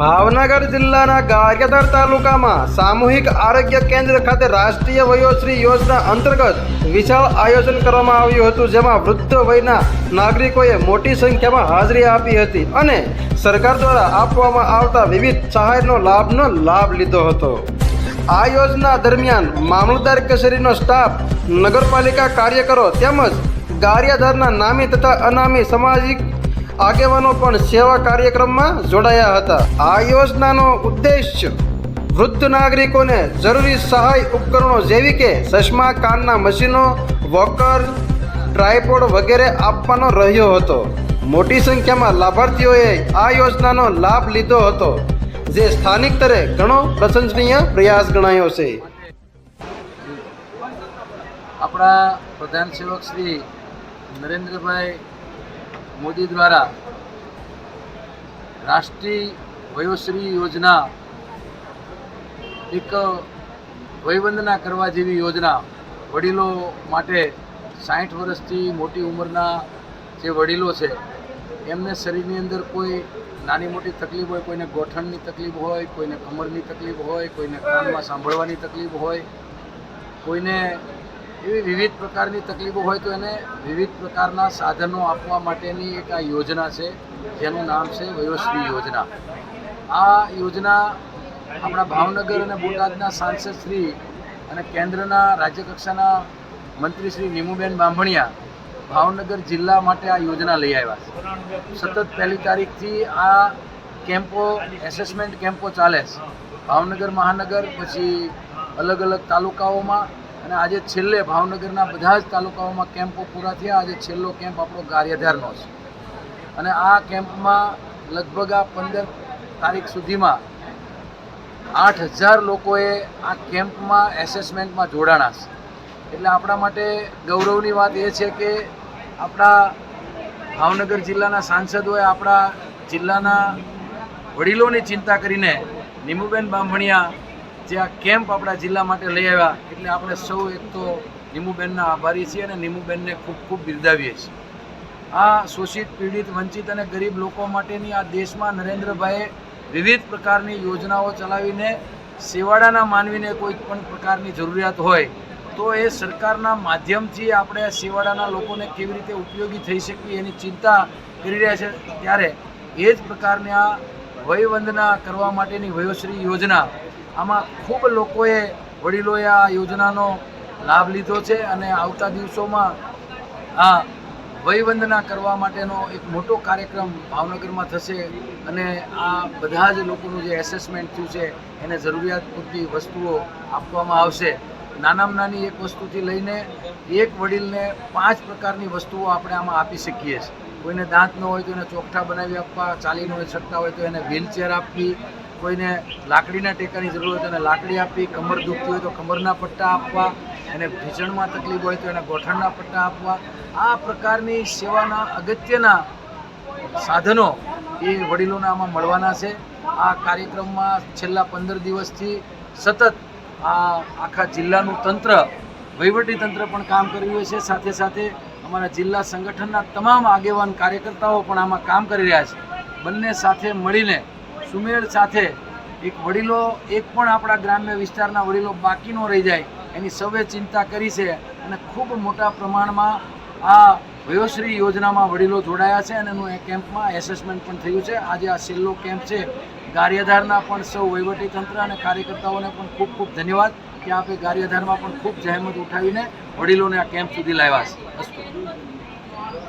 ભાવનગર જિલ્લાના ગારિયાધાર તાલુકામાં સામૂહિક આરોગ્ય કેન્દ્ર ખાતે રાષ્ટ્રીય વયોશ્રી યોજના અંતર્ગત વિશાળ આયોજન કરવામાં આવ્યું હતું, જેમાં વૃદ્ધ વયના નાગરિકોએ મોટી સંખ્યામાં હાજરી આપી હતી અને સરકાર દ્વારા આપવામાં આવતા વિવિધ સહાયનો લાભનો લાભ લીધો હતો. આ યોજના દરમિયાન મામલતદાર કચેરીનો સ્ટાફ, નગરપાલિકા કાર્યકરો તેમજ ગારિયાધારના નામી તથા અનામી સામાજિક આગેવાનો પણ સેવા કાર્યક્રમમાં જોડાયા હતા. આ યોજનાનો ઉદ્દેશ્ય વૃદ્ધ નાગરિકોને જરૂરી સહાય ઉપકરણો જેવી કે ચશ્મા, કાનના મશીનો, વોકર, ટ્રાયપોડ વગેરે આપવાનો રહ્યો હતો. મોટી સંખ્યામાં લાભાર્થીઓએ આ યોજનાનો લાભ લીધો હતો, જે સ્થાનિક સ્તરે ઘણો પ્રશંસનીય પ્રયાસ ગણાયો છે. આપણા પ્રધાન સેવક શ્રી નરેન્દ્રભાઈ મોદી દ્વારા રાષ્ટ્રીય વયોશ્રી યોજના એક વયવંદના કરવા જેવી યોજના વડીલો માટે સાઠ વર્ષથી મોટી ઉંમરના જે વડીલો છે, એમને શરીરની અંદર કોઈ નાની મોટી તકલીફ હોય, કોઈને ગોઠણની તકલીફ હોય, કોઈને કમરની તકલીફ હોય, કોઈને કાનમાં સાંભળવાની તકલીફ હોય, કોઈને એવી વિવિધ પ્રકારની તકલીફો હોય તો એને વિવિધ પ્રકારના સાધનો આપવા માટેની એક આ યોજના છે, જેનું નામ છે વયોશ્રી યોજના. આ યોજના આપણા ભાવનગર અને બોટાદના સાંસદ શ્રી અને કેન્દ્રના રાજ્યકક્ષાના મંત્રી શ્રી નીમુબેન બાંભણિયા ભાવનગર જિલ્લા માટે આ યોજના લઈ આવ્યા છે. સતત પહેલી તારીખથી આ કેમ્પો, એસેસમેન્ટ કેમ્પો ચાલે છે. ભાવનગર, મહાનગર, પછી અલગ અલગ તાલુકાઓમાં અને આજે છેલ્લે ભાવનગરના બધા જ તાલુકાઓમાં કેમ્પો પૂરા થયા. આજે છેલ્લો કેમ્પ આપણો ગારિયાધારનો છે. અને આ કેમ્પમાં લગભગ આ પંદર તારીખ સુધીમાં આઠ હજાર લોકોએ આ કેમ્પમાં એસેસમેન્ટમાં જોડાણા છે. એટલે આપણા માટે ગૌરવની વાત એ છે કે આપણા ભાવનગર જિલ્લાના સાંસદોએ આપણા જિલ્લાના વડીલોની ચિંતા કરીને નીમુબેન બાંભણિયા જે આ કેમ્પ આપણા જિલ્લા માટે લઈ આવ્યા, એટલે આપણે સૌ એક તો નીમુબેનના આભારી છીએ અને નીમુબેનને ખૂબ ખૂબ બિરદાવીએ છીએ. આ શોષિત, પીડિત, વંચિત અને ગરીબ લોકો માટેની આ દેશમાં નરેન્દ્રભાઈએ વિવિધ પ્રકારની યોજનાઓ ચલાવીને સેવાડાના માનવીને કોઈ પણ પ્રકારની જરૂરિયાત હોય, તો એ સરકારના માધ્યમથી આપણે સેવાડાના લોકોને કેવી રીતે ઉપયોગી થઈ શકીએ એની ચિંતા કરી રહ્યા છે. ત્યારે એ જ પ્રકારની આ વયવંદના કરવા માટેની વયોશ્રી યોજના આમાં ખૂબ લોકોએ વડીલોએ આ યોજનાનો લાભ લીધો છે અને આવતા દિવસોમાં આ વયવંદના કરવા માટેનો એક મોટો કાર્યક્રમ ભાવનગરમાં થશે અને આ બધા જ લોકોનું જે એસેસમેન્ટ થયું છે, એને જરૂરિયાત પૂરતી વસ્તુઓ આપવામાં આવશે. નાનામાં નાની એક વસ્તુથી લઈને એક વડીલને પાંચ પ્રકારની વસ્તુઓ આપણે આમાં આપી શકીએ છીએ. કોઈને દાંત ન હોય તો એને ચોકઠા બનાવી આપવા ચાલી ન હોય શકતા હોય તો એને વ્હીલચેર આપવી કોઈને લાકડીના ટેકાની જરૂર હોય તો એને લાકડી આપવી કમર દુખતી હોય તો કમરના પટ્ટા આપવા એને ભીજણમાં તકલીફ હોય તો એને ગોઠણના પટ્ટા આપવા. આ પ્રકારની સેવાના અગત્યના સાધનો એ વડીલોને આમાં મળવાના છે. આ કાર્યક્રમમાં છેલ્લા પંદર દિવસથી સતત આ આખા જિલ્લાનું તંત્ર, વહીવટી તંત્ર પણ કામ કરી રહ્યું છે. સાથે સાથે અમારા જિલ્લા સંગઠનના તમામ આગેવાન કાર્યકર્તાઓ પણ આમાં કામ કરી રહ્યા છે. બંને સાથે મળીને સુમેળ સાથે એક વડીલો, એક પણ આપણા ગ્રામ્ય વિસ્તારના વડીલો બાકી ન રહી જાય, એની સૌએ ચિંતા કરી છે અને ખૂબ મોટા પ્રમાણમાં આ વયોશ્રી યોજનામાં વડીલો જોડાયા છે અને એનું એ કેમ્પમાં એસેસમેન્ટ પણ થયું છે. આજે આ છેલ્લો કેમ્પ છે. ગારિયાધારના પણ સૌ વહીવટી તંત્ર અને કાર્યકર્તાઓને પણ ખૂબ ખૂબ ધન્યવાદ કે આપે ગારિયાધારમાં પણ ખૂબ જહેમત ઉઠાવીને વડીલોને આ કેમ્પ સુધી લાવ્યા છે. અસ્તુ.